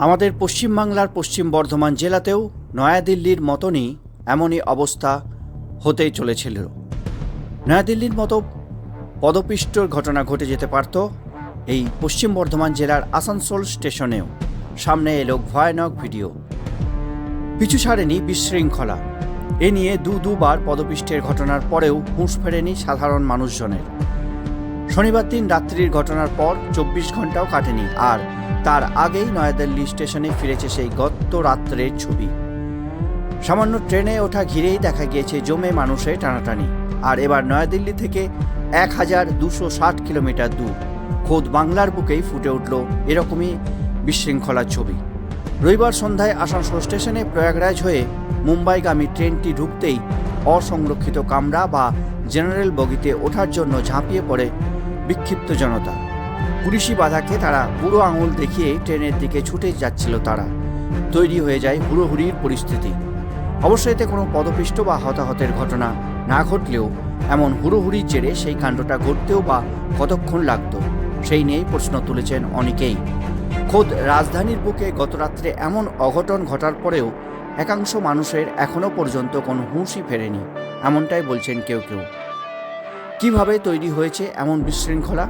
আমাদের পশ্চিমবাংলার পশ্চিম বর্ধমান জেলাতেও নয়াদিল্লির মতনই এমনই অবস্থা হতেই চলেছিল। নয়াদিল্লির মতো পদপিষ্টর ঘটনা ঘটে যেতে পারত এই পশ্চিম বর্ধমান জেলার আসানসোল স্টেশনেও। সামনে এলো ভয়ানক ভিডিও। পিছু ছাড়েনি বিশৃঙ্খলা। এ নিয়ে দু দুবার পদপিষ্টের ঘটনার পরেও হুঁশ ফেরেনি সাধারণ মানুষজনের। শনিবার দিন রাত্রির ঘটনার পর চব্বিশ ঘন্টাও কাটেনি, আর তার আগেই নয়াদিল্লি স্টেশনে ফিরেছে সেই গত রাত্রের ছবি। সামান্য ট্রেনে ওঠা ঘিরেই দেখা গিয়েছে জমে মানুষের টানাটানি, আর এবার নয়াদিল্লি থেকে এক হাজার দুশো ষাট কিলোমিটার দূর। খোদ বাংলার বুকেই ফুটে উঠল এরকমই বিশৃঙ্খলার ছবি। রবিবার সন্ধ্যায় আসানসোল স্টেশনে প্রয়াগরাজ হয়ে মুম্বাইগামী ট্রেনটি ঢুকতেই অসংরক্ষিত কামরা বা জেনারেল বগিতে ওঠার জন্য ঝাঁপিয়ে পড়ে বিক্ষিপ্ত জনতা। পুলিশি বাধাকে তারা বুড়ো আঙুল দেখিয়ে ট্রেনের দিকে ছুটে যাচ্ছিল তারা। তৈরি হয়ে যায় হুড়োহুড়ির পরিস্থিতি। অবশ্য এতে কোনো পদপিষ্ট বা হতাহতের ঘটনা না ঘটলেও এমন হুড়োহুড়ির জেরে সেই কাণ্ডটা ঘটতেও বা কতক্ষণ লাগতো, সেই নিয়েই প্রশ্ন তুলেছেন অনেকেই। খোদ রাজধানীর বুকে গতরাত্রে এমন অঘটন ঘটার পরেও একাংশ মানুষের এখনও পর্যন্ত কোনো হুঁশই ফেরেনি, এমনটাই বলছেন কেউ কেউ। কীভাবে তৈরি হয়েছে এমন বিশৃঙ্খলা?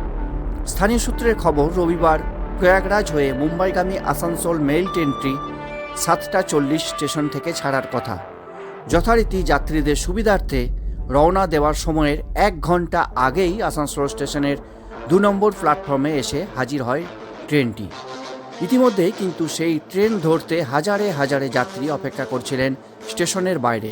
স্থানীয় সূত্রের খবর, রবিবার প্রয়াগরাজ হয়ে মুম্বাইগামী আসানসোল মেইল ট্রেনটি সাতটা চল্লিশ স্টেশন থেকে ছাড়ার কথা। যথারীতি যাত্রীদের সুবিধার্থে রওনা দেওয়ার সময়ের এক ঘণ্টা আগেই আসানসোল স্টেশনের দু নম্বর প্ল্যাটফর্মে এসে হাজির হয় ট্রেনটি। ইতিমধ্যে কিন্তু সেই ট্রেন ধরতে হাজারে হাজারে যাত্রী অপেক্ষা করছিলেন স্টেশনের বাইরে।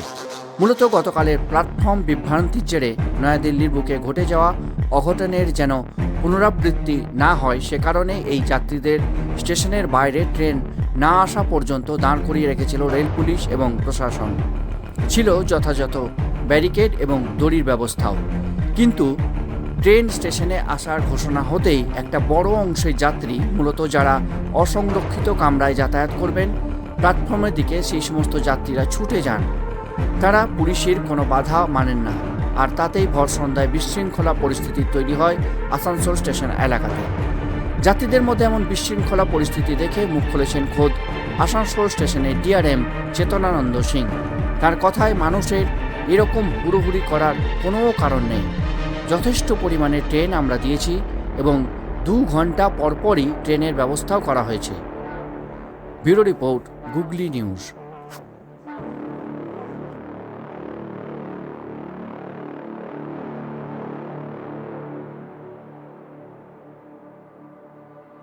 মূলত গতকালের প্ল্যাটফর্ম বিভ্রান্তির জেরে নয়াদিল্লির বুকে ঘটে যাওয়া অঘটনের যেন পুনরাবৃত্তি না হয় সে কারণে এই যাত্রীদের স্টেশনের বাইরে ট্রেন না আসা পর্যন্ত দাঁড় করিয়ে রেখেছিল রেল পুলিশ এবং প্রশাসন। ছিল যথাযথ ব্যারিকেড এবং দড়ির ব্যবস্থাও। কিন্তু ট্রেন স্টেশনে আসার ঘোষণা হতেই একটা বড় অংশের যাত্রী, মূলত যারা অসংরক্ষিত কামরায় যাতায়াত করবেন, প্ল্যাটফর্মের দিকে সেই সমস্ত যাত্রীরা ছুটে যান। তারা পুলিশের কোনো বাধা মানেন না, আর তাতেই ভর সন্ধ্যায় বিশৃঙ্খলা পরিস্থিতি তৈরি হয় আসানসোল স্টেশন এলাকাতে। যাত্রীদের মধ্যে এমন বিশৃঙ্খলা পরিস্থিতি দেখে মুখ খুলেছেন খোদ আসানসোল স্টেশনের ডিআরএম চেতনানন্দ সিং। তার কথায় মানুষের এরকম হুড়োহুড়ি করার কোনো কারণ নেই। যথেষ্ট পরিমাণে ট্রেন আমরা দিয়েছি এবং দু ঘণ্টা পরপরই ট্রেনের ব্যবস্থাও করা হয়েছে। Bureau report Googly News.